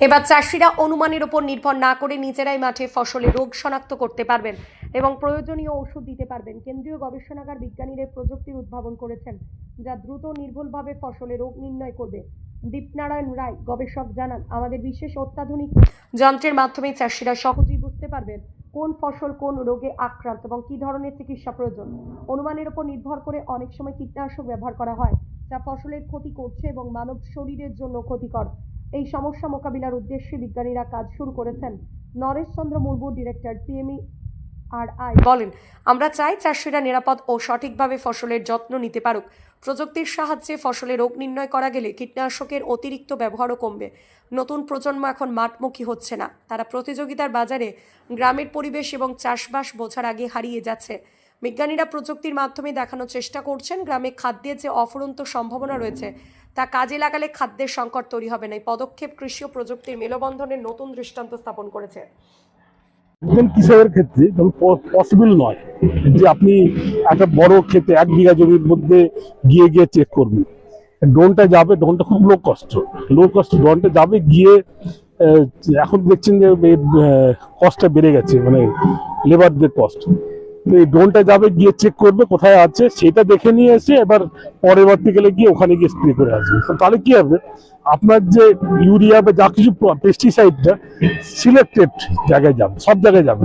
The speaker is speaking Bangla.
এবার চাষিরা অনুমানের ওপর নির্ভর না করে নিজেরাই মাঠে ফসলে রোগ শনাক্ত করতে পারবেন এবং প্রয়োজনীয় ওষুধ দিতে পারবেন। কেন্দ্রীয় গবেষণাগার বিজ্ঞানীরা প্রযুক্তির উদ্ভাবন করেছেন, যা দ্রুত নির্ভুলভাবে ফসলে রোগ নির্ণয় করবে। দীপনারায়ণ রায়, গবেষক, জানান, আমাদের বিশেষ অত্যাধুনিক যন্ত্রের মাধ্যমে চাষিরা সহজেই বুঝতে পারবেন কোন ফসল কোন রোগে আক্রান্ত এবং কী ধরনের চিকিৎসা প্রয়োজন। অনুমানের উপর নির্ভর করে অনেক সময় কীটনাশক ব্যবহার করা হয়, যা ফসলের ক্ষতি করছে এবং মানব শরীরের জন্য ক্ষতিকর। এই সমস্যা মোকাবিলার উদ্দেশ্যে বিজ্ঞানীরা কাজ শুরু করেছেন। Naresh Chandra Murmu director CME R I. বলেন, আমরা চাই চাষিরা নিরাপদ ও সঠিকভাবে ফসলের যত্ন নিতে পারুক। প্রযুক্তির সাহায্যে ফসলে রোগ নির্ণয় করা গেলে কীটনাশকের অতিরিক্ত ব্যবহারও কমবে। নতুন প্রজন্ম এখন মাঠমুখী হচ্ছে না। তারা প্রতিযোগিতার বাজারে গ্রামের পরিবেশ এবং চাষবাস বোঝার আগে হারিয়ে যাচ্ছে। বিজ্ঞানীরা প্রযুক্তির মাধ্যমে দেখানোর চেষ্টা করছেন, গ্রামে খাদ্যের যে অফুরন্ত সম্ভাবনা রয়েছে তা কাজে লাগালে খাদ্যের সংকট তৈরি হবে না। এই পদক্ষেপ কৃষি ও প্রযুক্তির মেলবন্ধনের নতুন দৃষ্টান্ত স্থাপন করেছে। কৃষকের ক্ষেত্রে পসিবল নয় যে আপনি একটা বড় ক্ষেতে এক বিঘা জমির মধ্যে গিয়ে গিয়ে চেক করবেন। ড্রোনটা যাবে, ড্রোনটা খুব লো কষ্ট লো কষ্ট ড্রোনটা যাবে গিয়ে এখন দেখছেন যে কস্টটা বেড়ে গেছে মানে লেবারদের কস্ট তো এই ড্রোনটা যাবে, গিয়ে চেক করবে কোথায় আছে, সেটা দেখে নিয়ে এসে এবার পরবর্তী গেলে গিয়ে ওখানে গিয়ে স্প্রে করে আসবে তাহলে কি হবে আপনার যে ইউরিয়া বা যা কিছু পেস্টিসাইডটা সিলেক্টেড জায়গায় যাবে, সব জায়গায় যাবে।